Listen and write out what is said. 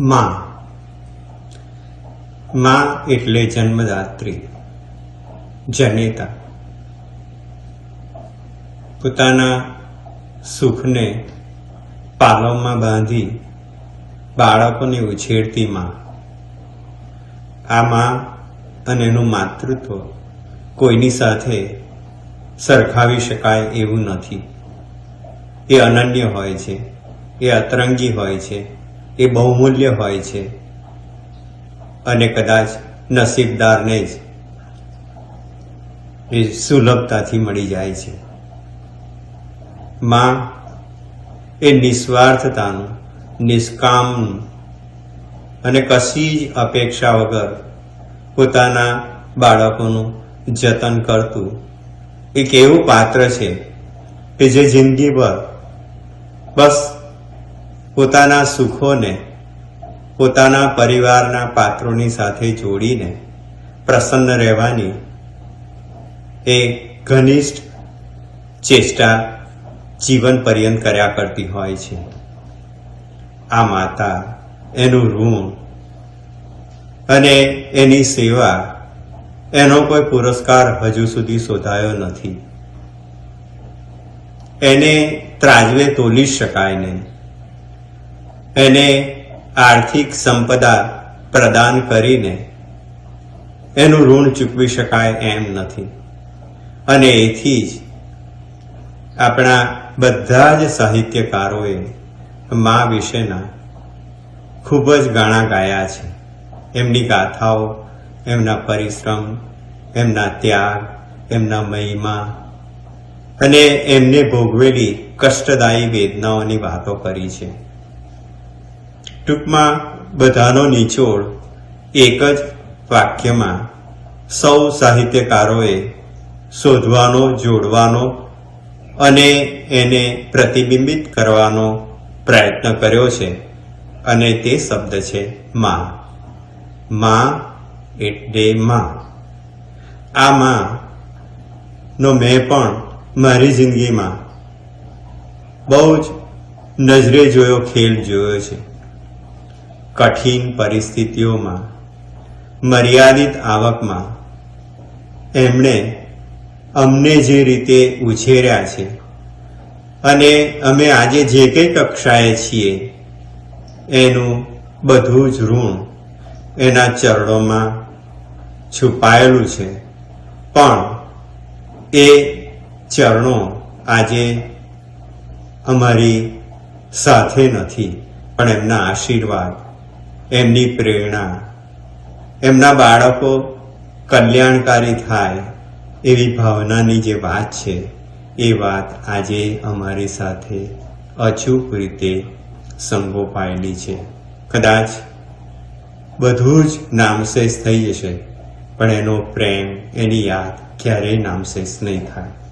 માં. માં એટલે જન્મદાત્રી. જનેતા. પોતાના સુખને પાલવમાં બાંધી બાળકોને ઉછેરતી માં. આ માં અને એનું માતૃત્વ કોઈની સાથે સરખાવી શકાય એવું નથી. એ અનન્ય હોય છે. એ અતરંગી હોય છે. એ બહુમૂલ્ય હોય છે. અને કદાચ નસીબદારને જ એ સુલભતાથી મળી જાય છે. માં, એ નિસ્વાર્થતાનું, નિષ્કામનું અને કશી જ અપેક્ષા વગર પોતાના બાળકોનું જતન કરતું એક એવું પાત્ર છે કે જે જિંદગીભર બસ પોતાના સુખોને, પોતાના પરિવારના પાત્રોની સાથે જોડીને પ્રસન્ન રહેવાની એ ઘનિષ્ઠ ચેષ્ટા જીવન પર્યંત કર્યા કરતી હોય છે. આ માતા એનું ઋણ અને એની સેવા એનો કોઈ પુરસ્કાર હજુ સુધી શોધાયો નથી. એને ત્રાજવે તોલી શકાય નહીં. એને આર્થિક સંપદા પ્રદાન કરીને એનું ઋણ ચૂકવી શકાય એમ નથી. અને એથી જ આપણા બધા જ સાહિત્યકારોએ મા વિશેના ખૂબ જ ગાણા ગાયા છે. એમની ગાથાઓ, એમના પરિશ્રમ, એમના ત્યાગ, એમના મહિમા અને એમને ભોગવેલી કષ્ટદાયી વેદનાઓની વાતો કરી છે. ટૂંકમાં બધાનો નિચોડ એક જ વાક્યમાં સૌ સાહિત્યકારોએ શોધવાનો, જોડવાનો અને એને પ્રતિબિંબિત કરવાનો પ્રયત્ન કર્યો છે અને તે શબ્દ છે માં. માં એટલે માં. આ માં નો મેં પણ મારી જિંદગીમાં બહુ જ નજરે જોયો, ખેલ જોયો છે. કઠિન પરિસ્થિતિઓમાં, મર્યાદિત આવકમાં, એમણે અમને જે રીતે ઉછેર્યા છે અને અમે આજે જે કંઈ કક્ષાએ છીએ, એનું બધું જ ઋણ એના ચરણોમાં છુપાયેલું છે. પણ એ ચરણો આજે અમારી સાથે નથી પણ એમના આશીર્વાદ એમની પ્રેરણા. એમના બાળકો કલ્યાણકારી થાય એવી ભાવનાની જે વાત છે, એ વાત આજે અમારી સાથે અચૂક રીતે સંગોપાયેલી છે. કદાચ બધું જ નામશેષ થઈ જશે, પણ એનો પ્રેમ, એની યાદ ક્યારેય નામશેષ નહીં થાય.